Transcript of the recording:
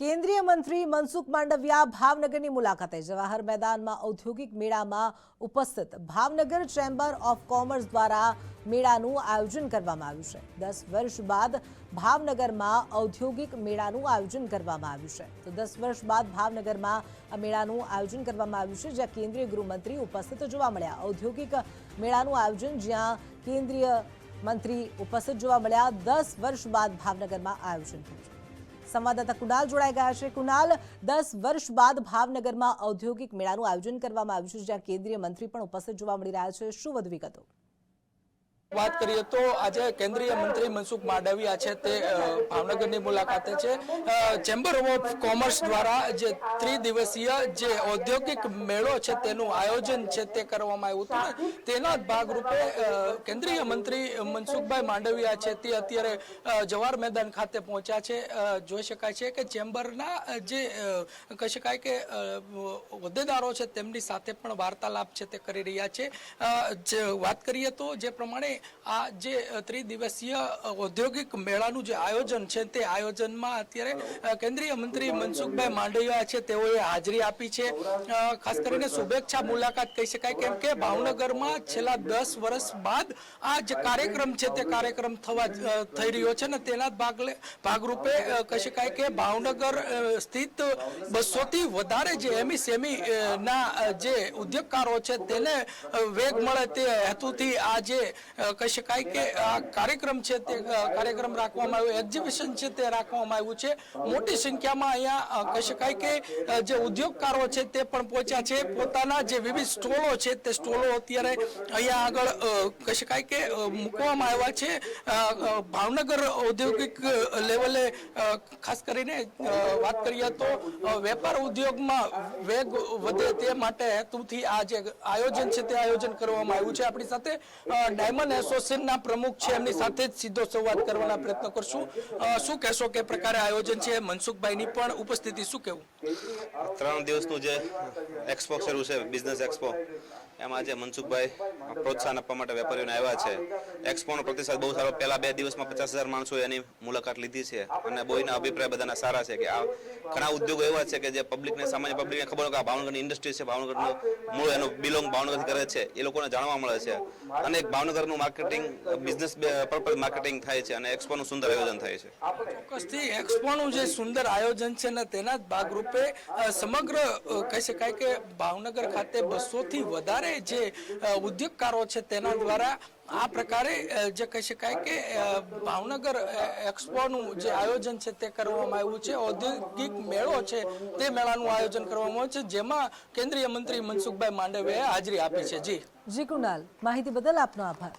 કેન્દ્રીય મંત્રી મનસુખ માંડવિયા ભાવનગરની મુલાકાતે જવાહર મેદાનમાં ઔદ્યોગિક મેળામાં ઉપસ્થિત. ભાવનગર ચેમ્બર ઓફ કોમર્સ દ્વારા મેળાનું આયોજન કરવામાં આવ્યું છે. દસ વર્ષ બાદ ભાવનગરમાં ઔદ્યોગિક મેળાનું આયોજન કરવામાં આવ્યું છે. તો દસ વર્ષ બાદ ભાવનગરમાં આ મેળાનું આયોજન કરવામાં આવ્યું છે, જ્યાં કેન્દ્રીય ગૃહમંત્રી ઉપસ્થિત જોવા મળ્યા. ઔદ્યોગિક મેળાનું આયોજન જ્યાં કેન્દ્રીય મંત્રી ઉપસ્થિત જોવા મળ્યા. દસ વર્ષ બાદ ભાવનગરમાં આયોજન થયું છે. સંવાદદાતા કુનાલ જોડાઈ ગયા છે. કુનાલ દસ વર્ષ બાદ ભાવનગરમાં ઔદ્યોગિક મેળાનું આયોજન કરવામાં આવ્યું છે, જ્યાં કેન્દ્રીય મંત્રી પણ ઉપસ્થિત જોવા મળી રહ્યા છે. શું વધુ વિગતો? વાત કરીએ તો આજે કેન્દ્રીય મંત્રી મનસુખ માંડવિયા છે તે ભાવનગરની મુલાકાતે છે. ચેમ્બર ઓફ કોમર્સ દ્વારા જે ત્રિદિવસીય જે ઔદ્યોગિક મેળો છે તેનું આયોજન છે તે કરવામાં આવ્યું હતું તેના ભાગરૂપે કેન્દ્રીય મંત્રી મનસુખભાઈ માંડવિયા છે તે અત્યારે જવાહર મેદાન ખાતે પહોંચ્યા છે. જોઈ શકાય છે કે ચેમ્બરના જે કહી શકાય કે હોદ્દેદારો છે તેમની સાથે પણ વાર્તાલાપ છે તે કરી રહ્યા છે. વાત કરીએ તો જે પ્રમાણે આ જે ત્રિદિવસીય ઔદ્યોગિક મેળાનું જે આયોજન છે તે આયોજનમાં અત્યારે કેન્દ્રીય મંત્રી મનસુખભાઈ માંડવિયા છે તેઓએ હાજરી આપી છે. ખાસ કરીને શુભેચ્છા મુલાકાત કહી શકાય કેમ કે ભાવનગરમાં છેલ્લા દસ વર્ષ બાદ આ જે કાર્યક્રમ છે તે કાર્યક્રમ થવા થઈ રહ્યો છે ને તેના ભાગ ભાગલે ભાગરૂપે કહી શકાય કે ભાવનગર સ્થિત બસોથી વધારે જે એમી સેમી ના જે ઉદ્યોગકારો છે તેને વેગ મળે તે હેતુથી આ જે કહી શકાય કે, આ કાર્યક્રમ છે તે કાર્યક્રમ રાખવામાં આવ્યો એક્ઝિબિશન છે તે રાખવામાં આવ્યું છે. મોટી સંખ્યામાં અહીંયા કહી શકાય કે જે ઉદ્યોગકારો છે તે પણ પહોંચ્યા છે. પોતાના જે વિવિધ સ્ટોલો છે તે સ્ટોલો અત્યારે અહીંયા આગળ કહી શકાય કે મૂકવામાં આવ્યા છે. ભાવનગર ઔદ્યોગિક લેવલે ખાસ કરીને વાત કરીએ તો વેપાર ઉદ્યોગમાં વેગ વધે તે માટે હેતુથી આ જે આયોજન છે તે આયોજન કરવામાં આવ્યું છે. આપણી સાથે ડાયમંડ એસોસિએશનના પ્રમુખ છે, એમની સાથે જ સીધો સંવાદ કરવાના પ્રયત્ન કરશું. શું કહેશો કે પ્રકારે આયોજન છે? મનસુખભાઈની પણ ઉપસ્થિતિ, શું કહેવું? ત્રણ દિવસનું જે એક્સપો શરૂ છે, બિઝનેસ એક્સપો, એમાં જે મનસુખભાઈ પ્રોત્સાહન આપવા માટે વેપારીઓને આવ્યા છે. એક્સપોનો પ્રતિસાદ બહુ સારો. પહેલા બે દિવસમાં પચાસ હજાર માણસોએ એની મુલાકાત લીધી છે. અને બોયના અભિપ્રાય બધાના સારા છે કે આ ઘણા ઉદ્યોગો એવા છે કે જે પબ્લિકને, સામાન્ય પબ્લિકને ખબર કે આ ભાવનગરની ઇન્ડસ્ટ્રી છે, ભાવનગરનું મૂળ એનું બિલોંગ ભાવનગર કરે છે. એ લોકોને જાણવા મળે છે. અને એક ભાવનગરનું માર્કેટિંગ બિઝનેસ પર્પઝ માર્કેટિંગ થાય છે અને એક્સપોનું સુંદર આયોજન થાય છે. ચોક્કસથી એક્સપોનું જે સુંદર આયોજન છે ને તેના જ ભાગરૂપે સમગ્ર કહી શકાય કે ભાવનગર ખાતે બસોથી વધારે જે ઉદ્યોગકારો છે તેના દ્વારા આ પ્રકારે જે કહી શકાય કે ભાવનગર એક્સપોનું જે આયોજન છે તે કરવામાં આવ્યું છે. ઔદ્યોગિક મેળો છે તે મેળાનું આયોજન કરવામાં આવ્યું છે જેમાં કેન્દ્રીય મંત્રી મનસુખભાઈ માંડવીયાએ હાજરી આપી છે. જી. જી કુનાલ માહિતી બદલ આપનો આભાર.